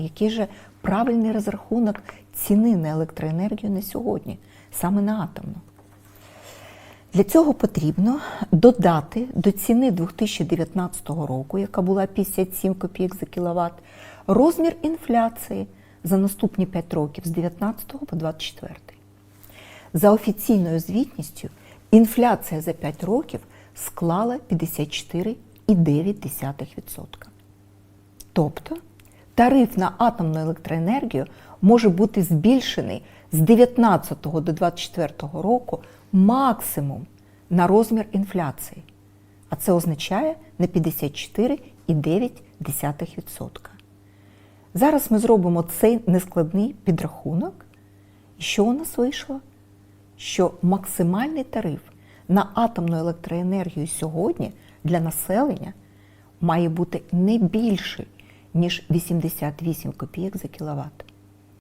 який же правильний розрахунок ціни на електроенергію на сьогодні, саме на атомну. Для цього потрібно додати до ціни 2019 року, яка була 57 копійок за кіловат, розмір інфляції за наступні 5 років з 19 по 24. За офіційною звітністю, інфляція за 5 років склала 54,9%. Тобто тариф на атомну електроенергію може бути збільшений з 19 до 24 року максимум на розмір інфляції. А це означає на 54,9%. Зараз ми зробимо цей нескладний підрахунок. І що у нас вийшло? Що максимальний тариф на атомну електроенергію сьогодні для населення має бути не більший, ніж 88 копійок за кіловат.